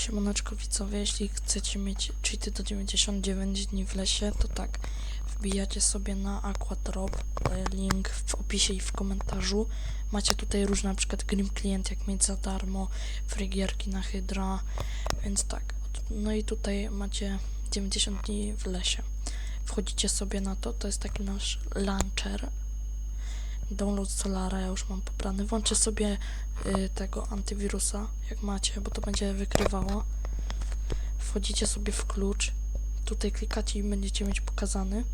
Siemaneczko widzowie, jeśli chcecie mieć cheaty do 99 dni w lesie, to tak, wbijacie sobie na Aquatrop, e, link w opisie i w komentarzu. Macie tutaj różne, na przykład Grim Client, jak mieć za darmo, frygierki na Hydra, więc tak. No i tutaj macie 90 dni w lesie. Wchodzicie sobie na to, to jest taki nasz launcher. Download Solara, ja już mam pobrany. Włączę sobie y, tego antywirusa, jak macie, bo to będzie wykrywało. Wchodzicie sobie w klucz. Tutaj klikacie i będziecie mieć pokazany.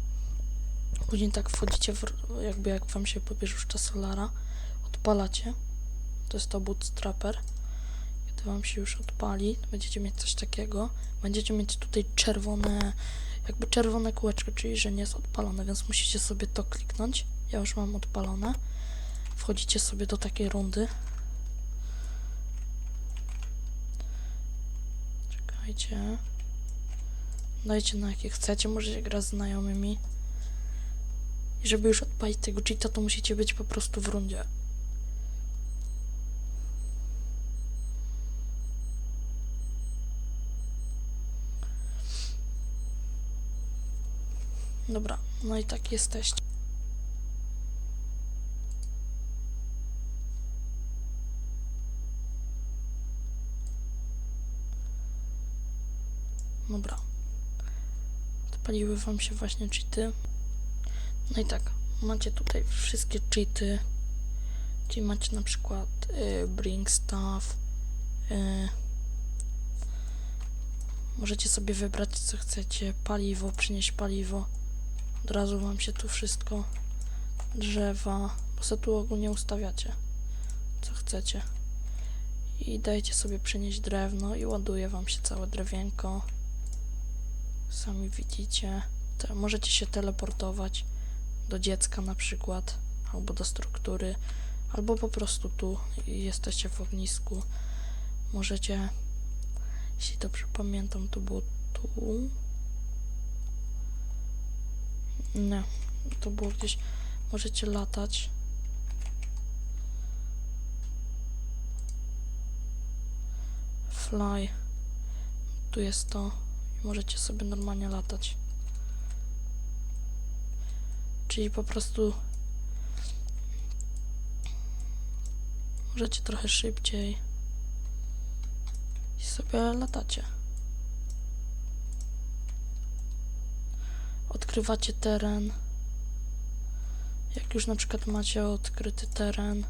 Później tak wchodzicie, w, jakby jak wam się pobierze już ta Solara. Odpalacie. To jest to Bootstrapper. Kiedy wam się już odpali, będziecie mieć coś takiego. Będziecie mieć tutaj czerwone, jakby czerwone kółeczko, czyli że nie jest odpalone, więc musicie sobie to kliknąć. Ja już mam odpalone. Wchodzicie sobie do takiej rundy. Czekajcie. Dajcie na jakie chcecie, możecie grać z znajomymi. I żeby już odpalić tego cheata, to musicie być po prostu w rundzie. Dobra, no i tak jesteście. Dobra. Odpaliły wam się właśnie cheaty. No i tak, macie tutaj wszystkie cheaty. Czyli macie na przykład y, bring stuff. Y, możecie sobie wybrać co chcecie. Paliwo, przynieść paliwo. Od razu wam się tu wszystko drzewa, bo sobie tu ogólnie ustawiacie co chcecie. I dajcie sobie przynieść drewno i ładuje wam się całe drewienko. Sami widzicie. Te, możecie się teleportować do dziecka na przykład, albo do struktury, albo po prostu tu jesteście w ognisku. Możecie, jeśli dobrze pamiętam, to było tu. Nie, to było gdzieś. Możecie latać. Fly. Tu jest to. I możecie sobie normalnie latać. Czyli po prostu możecie trochę szybciej i sobie latacie. Odkrywacie teren. Jak już na przykład macie odkryty teren,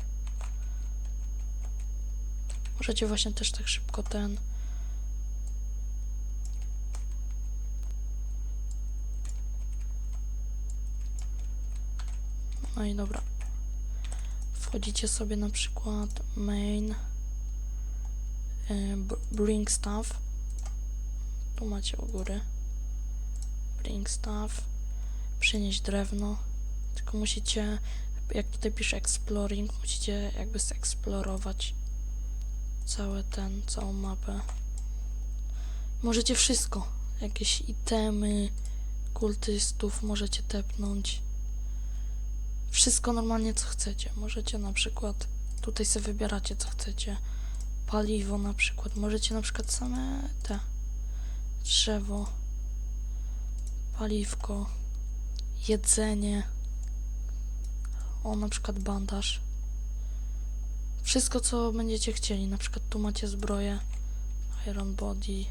możecie właśnie też tak szybko ten No i dobra. Wchodzicie sobie na przykład main b- bring stuff. Tu macie u góry. Bring stuff. Przynieść drewno. Tylko musicie, jak tutaj pisze exploring, musicie jakby zeksplorować całe ten, całą mapę. Możecie wszystko. Jakieś itemy, kultystów możecie tepnąć wszystko normalnie co chcecie. Możecie na przykład tutaj sobie wybieracie co chcecie. Paliwo na przykład. Możecie na przykład same te drzewo, paliwko, jedzenie. O, na przykład bandaż. Wszystko co będziecie chcieli. Na przykład tu macie zbroję, iron body.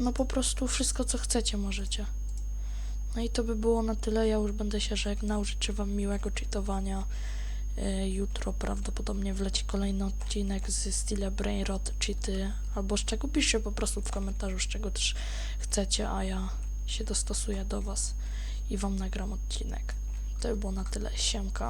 No po prostu wszystko co chcecie możecie. No i to by było na tyle. Ja już będę się żegnał. Życzę Wam miłego czytowania. E, Jutro prawdopodobnie wleci kolejny odcinek z Stile Brainrot Cheaty. Albo z czego piszcie po prostu w komentarzu, z czego też chcecie, a ja się dostosuję do Was i Wam nagram odcinek. To by było na tyle. Siemka.